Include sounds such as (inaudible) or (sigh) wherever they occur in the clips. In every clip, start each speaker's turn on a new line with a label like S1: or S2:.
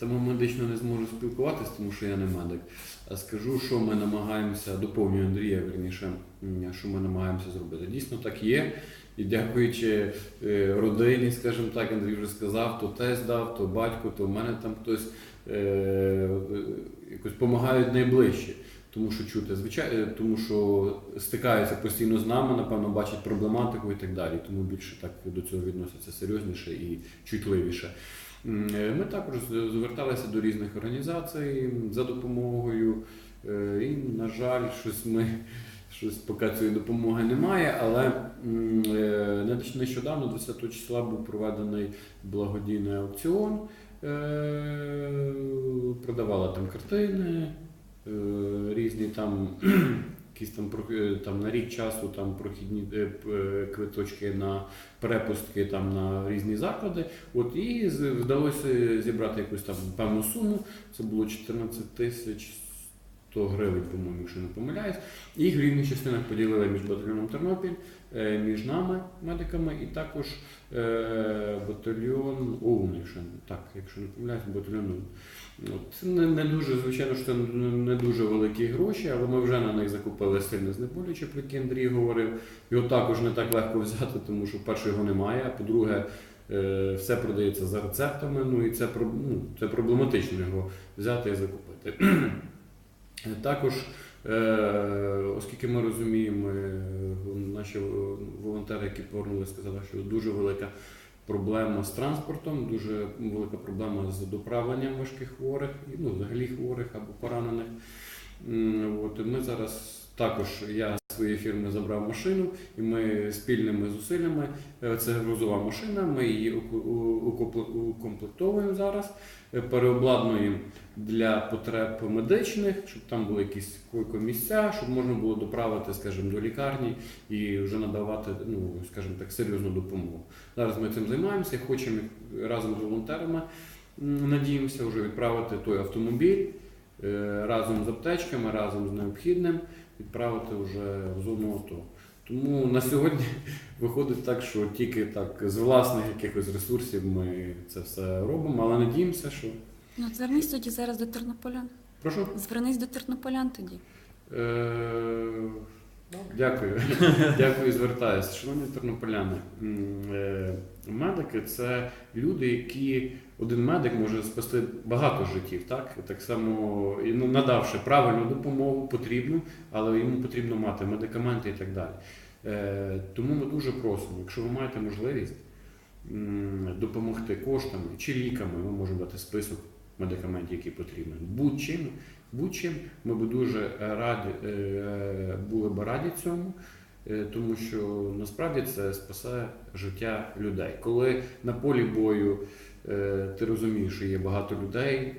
S1: Тому медично не зможу спілкуватися, тому що я не медик. А скажу, що ми намагаємося, доповнюю Андрія, верніше, що ми намагаємося зробити. Дійсно так є. І дякуючи е, родині, скажімо так, Андрій вже сказав, то тесть дав, то батько, то в мене там хтось е, е, якось допомагають найближче. Тому що чути, звичайно, тому що стикаються постійно з нами, напевно, бачать проблематику і так далі. Тому більше так до цього відносяться серйозніше і чутливіше. Е, Ми також зверталися до різних організацій за допомогою. Е, І, на жаль, щось ми щось поки цієї допомоги немає, але е, нещодавно, 20 числа, був проведений благодійний аукціон. Е, Продавали там картини, е, різні там. (clears throat) Якісь там е, там на рік часу там прохідні е, е, квиточки на перепустки там на різні заклади. От і вдалося зібрати якусь там певну суму. Це було 14 тисяч 100 гривень, по-моєму, якщо не помиляюсь. Їх в рівних частинах поділили між батальйоном Тернопіль, е, між нами, медиками, і також е, батальйон ОУН, якщо так, якщо не помиляюсь, батальйон ОУН. Це не, не дуже, звичайно, що це не дуже великі гроші, але ми вже на них закупили сильне знеболюче, про яке Андрій говорив. Його також не так легко взяти, тому що, перше, його немає, а по-друге, е, все продається за рецептами, ну і це, ну, це проблематично його взяти і закупити. Також, е, оскільки ми розуміємо, е, наші волонтери, які повернулися, сказали, що дуже велика проблема з транспортом, дуже велика проблема з доправленням важких хворих, ну, взагалі хворих або поранених. От, ми зараз також я з своєї фірми забрав машину, і ми спільними зусиллями, е, це грузова машина, ми її укомплектовуємо зараз, е, переобладнуємо для потреб медичних, щоб там були якісь койко-місця, щоб можна було доправити, скажімо, до лікарні і вже надавати, ну, скажімо так, серйозну допомогу. Зараз ми цим займаємося, хочемо разом з волонтерами, надіємося, вже відправити той автомобіль разом з аптечками, разом з необхідним, відправити вже в зону АТО. Тому на сьогодні (laughs) виходить так, що тільки так з власних якихось ресурсів ми це все робимо, але надіємося, що.
S2: Ну, звернись тоді зараз до тернополян.
S1: Прошу.
S2: Звернись до тернополян тоді.
S1: Е, Дякую. (laughs) Дякую, звертаюся. Шановні тернополяни, е, медики це люди, які один медик може спасти багато життів, так? Так само і ну, надавши правильну допомогу, потрібну, але йому потрібно мати медикаменти і так далі. Е, Тому ми дуже просимо, якщо ви маєте можливість допомогти коштами чи ліками, ми можемо дати список медикаментів, які потрібні. Будь-чим, будь-чим ми б дуже раді е, були б раді цьому. е, Тому що насправді це спасе життя людей. Коли на полі бою ти розумієш, що є багато людей,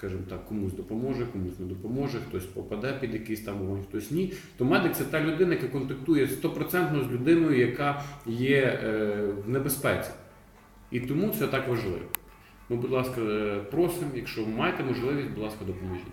S1: скажімо так, комусь допоможе, комусь не допоможе, хтось попаде під якийсь там вогонь, хтось ні. То медик це та людина, яка контактує стопроцентно з людиною, яка є е, в небезпеці. І тому це так важливо. Ну, будь ласка, е, просимо, якщо маєте можливість, будь ласка, допоможіть.